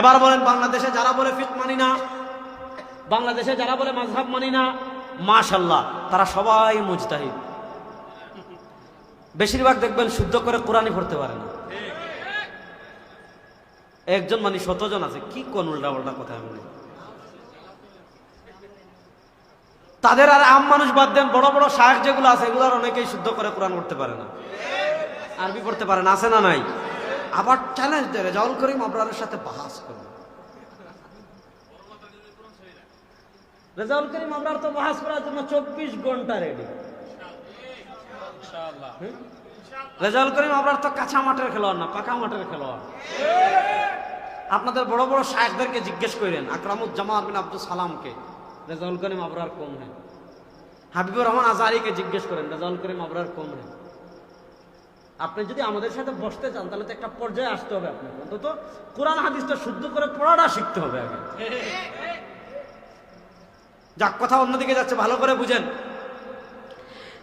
এবার বলেন বাংলাদেশে যারা বলে ফিক মানি না, বাংলাদেশে যারা বলে মাঝহাব মানি না মাশাল্লাহ তারা সবাই মুজতাহিদ। বেশিরভাগ দেখবেন শুদ্ধ করে কোরআনই পড়তে পারে না। একজন মানে শতজন আছে, কি কোন উল্টা উল্টা কথা বলে? তাদের আর আম মানুষ বাদ দেন, বড় বড় শায়েখ যেগুলো আছে এগুলোর অনেকেই শুদ্ধ করে কোরআন করতে পারে না। আরবি পড়তে পারে না, আছে না নাই? আবার চ্যালেঞ্জ দেয় রেজাউল করিম আবরারের সাথে বাহাস করবে। রেজাউল করিম আবরার তো বাহাস করার জন্য চব্বিশ ঘণ্টা রেডি রেজাউল করিম আবরার তো কাঁচা মাঠের খেলোয়াড় না পাকা মাঠের খেলোয়াড়। আপনাদের বড় বড় শায়েখদেরকে জিজ্ঞেস করেন আকরামুজ্জামান বিন আব্দুল সালামকে রেজাউল করিম আবরার কম হ্যাঁ হাবিবুর রহমান আজারিকে জিজ্ঞেস করেন রেজাউল করিম আবরার কম হ্যাঁ আপনি যদি আমাদের সাথে বসতে চান, তাহলে তো একটা পর্যায়ে আসতে হবে আপনাকে। অন্তত কোরআন হাদিসটা শুদ্ধ করে পড়াটা শিখতে হবে আগে। যাক, কথা অন্যদিকে যাচ্ছে, ভালো করে বুঝেন।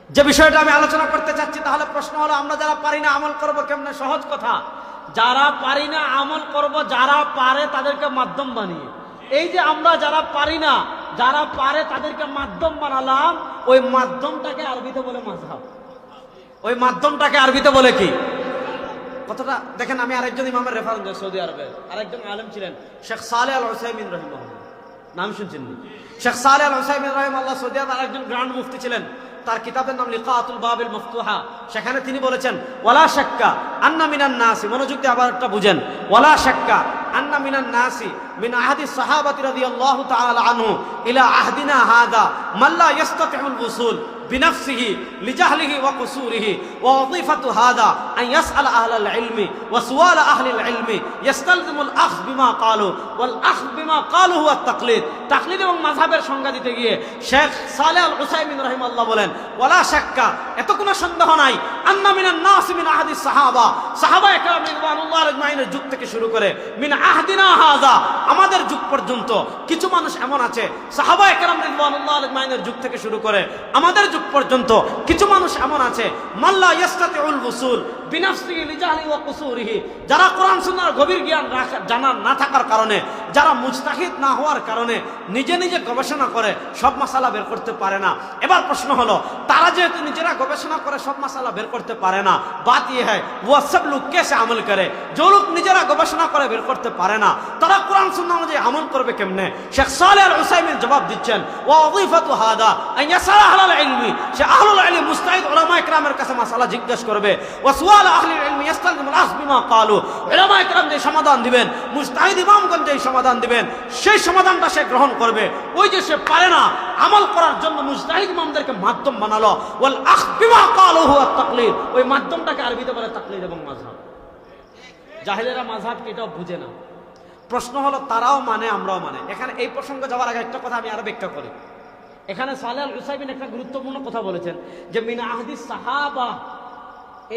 যে বিষয়টা আমি আলোচনা করতে চাচ্ছি, তাহলে প্রশ্ন হলো, আমরা যারা পারি না আমল করব কেমনে? সহজ কথা। যারা পারি না আমল করব, যারা পারে তাদেরকে মাধ্যম বানিয়ে। এই যে আমরা যারা পারি না, যারা পারে তাদেরকে মাধ্যম বানালাম, ওই মাধ্যমটাকে আরবিতে বলে মাঝহাব ওই মাধ্যমটাকে আরবিতে বলে কি? কথাটা দেখেন, আমি আরেকজন ইমামের রেফারেন্স সৌদি আরবে। আরেকজন আলেম ছিলেন, শেখ সালে আল হোসাইমিন রহিমহল্লা নাম শুনছেন? শেখ সালে আল হোসাইমিন রহিম আল্লাহ সৌদি আরব আরেকজন গ্র্যান্ড মুফতি ছিলেন। তার কিতাবের নাম লিকাতুল বাবিল মফতুহা। সেখানে তিনি বলেছেন, ওয়ালা শাক্কা আন্না মিনান নাসি। মনোযোগ দিয়ে আবার একটা বুঝেন, ওয়ালা শাক্কা আন্না মিনান নাসি মিন আহাদি সাহাবাতি রাদিয়াল্লাহু তাআলা আনহু ইলা আহদিনা হাদা মাল্লা ইয়াস্তাতিউল উসুল। সন্দেহ নাই। আন্না মিনান নাস সাহাবা। সাহাবা একরাম রিদওয়ানুল্লাহ আলাইহিমের যুগ থেকে শুরু করে, মিন আহদিনা হাদা, আমাদের যুগ পর্যন্ত কিছু মানুষ এমন আছে। সাহাবা একরাম রিদওয়ানুল্লাহ আলাইহিমের যুগ থেকে শুরু করে, আমাদের যুগ পর্যন্ত কিছু মানুষ এমন আছে যারা কোরআন গভীর জ্ঞান না থাকার কারণে, যারা মুস্তাহিদ না হওয়ার কারণে নিজে নিজে গবেষণা করে, সব মশালা বের করতে পারে না। এবার প্রশ্ন হলো, তারা যেহেতু নিজেরা গবেষণা করে, সব মশালা বের করতে পারে না, বাত ইয়ে লোক কেসে আমল করে? যে লোক নিজেরা গবেষণা করে, বের করতে পারে না। তারা কোরআন সুন্দর অনুযায়ী আমল করবে কেমনে? শেখ জবাব দিচ্ছেন ও মুস্তাহিদ উলামা ইকরামের কাছে মাসালা জিজ্ঞেস করবে ওয়া সুআল আহলিল ইলমি ইস্তালজিমু আল আখয বিমা ক্বালু উলামা ইকরাম যে সমাধান দিবেন, মুস্তাহিদ ইমামগণ যে সমাধান দিবেন, সেই সমাধানটা সে গ্রহণ করবে। ওই যে সে পারে না, আমল করার জন্য মুস্তাহিদ ইমামদেরকে মাধ্যম বানালো। ওয়াল আখয বিমা ক্বালু হুয়া তাকলিদ। ওই মাধ্যমটাকে আরবিতে বলে তাকলিদ এবং মাযহাব। জাহেলেরা মাযহাবকে এটাও বুঝে না। প্রশ্ন হলো, তারাও মানে আমরাও মানে? এখানে এই প্রসঙ্গে যাওয়ার আগে একটা কথা আমি আরও ব্যাখ্যা করি। এখানে সালে আল হুসাইবিন একটা গুরুত্বপূর্ণ কথা বলেছেন যে, মিনা আহদি সাহাবা।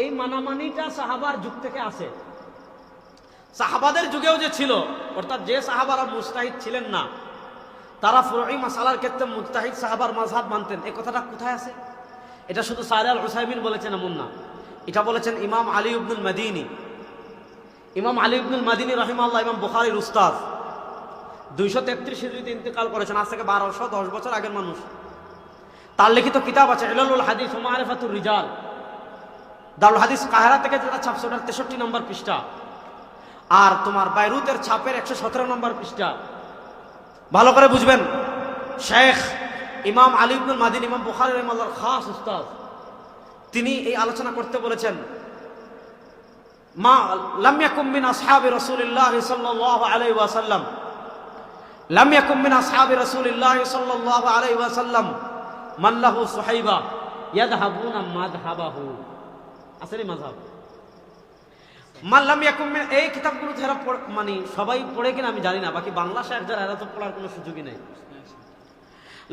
এই মানামানিটা সাহাবার যুগ থেকে আসে সাহাবাদের যুগেও যে ছিল, অর্থাৎ যে সাহাবারা মুস্তাহিদ ছিলেন না, তারা ফুরই মাসালার ক্ষেত্রে মুস্তাহিদ সাহাবার মাঝহাব মানতেন। এই কথাটা কোথায় আছে? এটা শুধু সালে আল হুসাইবিন বলেছেন, এমন না। এটা বলেছেন ইমাম আলী ইবনুল মদিনী। ইমাম আলী ইবনুল মাদিনী রহিমাল্লাহ ইমাম বুখারির উস্তাদ। দুইশো তেত্রিশ হিজড়িতে ইন্তেকাল করেছেন, আজ থেকে বারোশো দশ বছর আগের মানুষ। তার লিখিত কিতাব আছে এলালুল হাদিস মারেফাতুর রিজাল। দারুল হাদিস কাহারা থেকে যেটা ছাপছে, ওটার তেষট্টি নম্বর পৃষ্ঠা। আর তোমার বাইরুতের ছাপের একশো সতেরো নম্বর পৃষ্ঠা। ভালো করে বুঝবেন, শেখ ইমাম আলিবুল মাদিন, ইমাম বুখার রহমাল্লার খাস উস্তাদ, তিনি এই আলোচনা করতে বলেছেন, মা লাম্যাকুম্বিন আসহাবি রসুলিল্লাহ সাল্লাহ আলাই ওয়াসাল্লাম লাম ইয়াকুম মিন আসহাবি রাসূলিল্লাহ সাল্লাল্লাহু আলাইহি ওয়াসাল্লাম মান লাহু সুহাইবা ইয়াদহাবুনা মাযহাবাহু আসলে মাযহাব মাল্লাম ইয়াকুম মিন এই কিতাবগুলো যারা মানে সবাই পড়ে কিনা আমি জানি না, বাকি বাংলা শেখ যারা, এরা তো পড়ার কোনো সুযোগই নেই।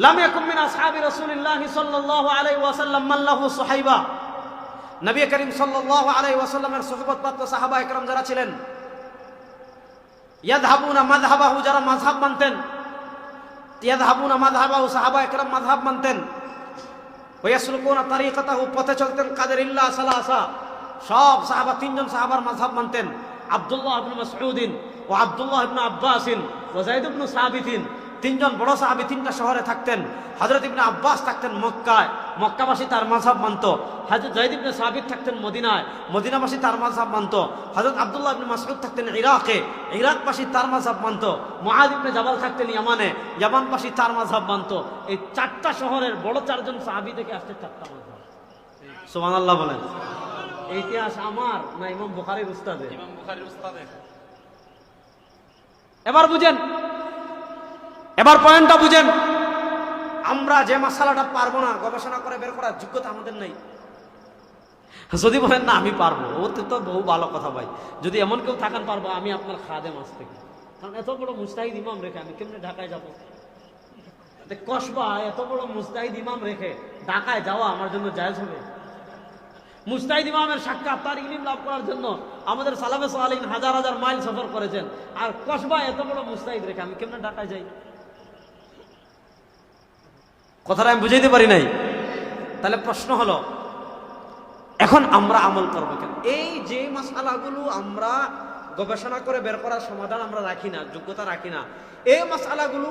লাম ইয়াকুম মিন আসহাবি রাসূলিল্লাহ সাল্লাল্লাহু আলাইহি ওয়াসাল্লাম মান লাহু সুহাইবা নবী করিম সাল্লাল্লাহু আলাইহি ওয়াসাল্লামের সুহবত প্রাপ্ত সাহাবা একরাম যারা ছিলেন ইয়াদহাবুনা মাযহাবাহু যারা মাযহাব মানতেন ইয়াদহাবুনা মাযহাবাহু সাহাবা একরাম মাযহাব মানতেন ওয়াসলুকুনা তারিকাতাহু পথে চলতেন কাদের ইল্লা সালাসা সব সাহাবা তিনজন সাহাবার মাযহাব মানতেন আব্দুল্লাহ ইবনে মাসউদিন ও আব্দুল্লাহ ইবনে আব্বাসিন ও জাইদ ইবনে সাহাবিতিন তিনজন বড় সাহাবি তিনটা শহরে থাকতেন। হযরত ইবনে আব্বাস থাকতেন মক্কায়। মক্কাবাসী তার মাযহাব মানত। হযরত জাইদ ইবনে সাবিত থাকতেন মদিনায়। মদিনাবাসী তার মাযহাব মানত। হযরত আবদুল্লাহ ইবনে মাসউদ থাকতেন ইরাকে। ইরাকবাসী তার মাযহাব মানত। মুআদ ইবনে জাবাল থাকতেন ইয়ামানে। ইয়ামানবাসী তার মাযহাব মানত। এই চারটা শহরের বড় চারজন সাহাবী থেকে আসছে চারটা মাযহাব। সুবহানাল্লাহ বলেন। এই ইতিহাস আমার না ইমাম বুখারীর উস্তাদের? ইমাম বুখারীর উস্তাদের। এবার বুঝেন। এবার পয়েন্টটা বুঝেন। আমরা যে মশালাটা পারব না গবেষণা করে বের করার যোগ্যতা আমাদের নেই। যদি বলেন না আমি পারব। ওতে তো বহু ভালো কথা ভাই। যদি এমন কেউ থাকেন পারব। আমি আপনার খাদে মাছ থেকে। কারণ এত বড় মুস্তাহিদ ইমাম রেখে আমি কেমনে ঢাকায় যাব? কসবা এত বড় মুস্তাহিদ ইমাম রেখে ঢাকায় যাওয়া আমার জন্য জায়জ হবে? মুস্তাহিদ ইমামের সাক্ষাৎ তার ইলিম লাভ করার জন্য আমাদের সালামে সালিন হাজার হাজার মাইল সফর করেছেন। আর কসবা এত বড় মুস্তাহিদ রেখে আমি কেমনে ঢাকায় যাই? কথাটা আমি বুঝাইতে পারি নাই। তাহলে প্রশ্ন হলো, এখন আমরা আমল করব কেন? এই যে মশালাগুলো আমরা গবেষণা করে বের করার সমাধান আমরা রাখি না, যোগ্যতা রাখি না, এই মশালাগুলো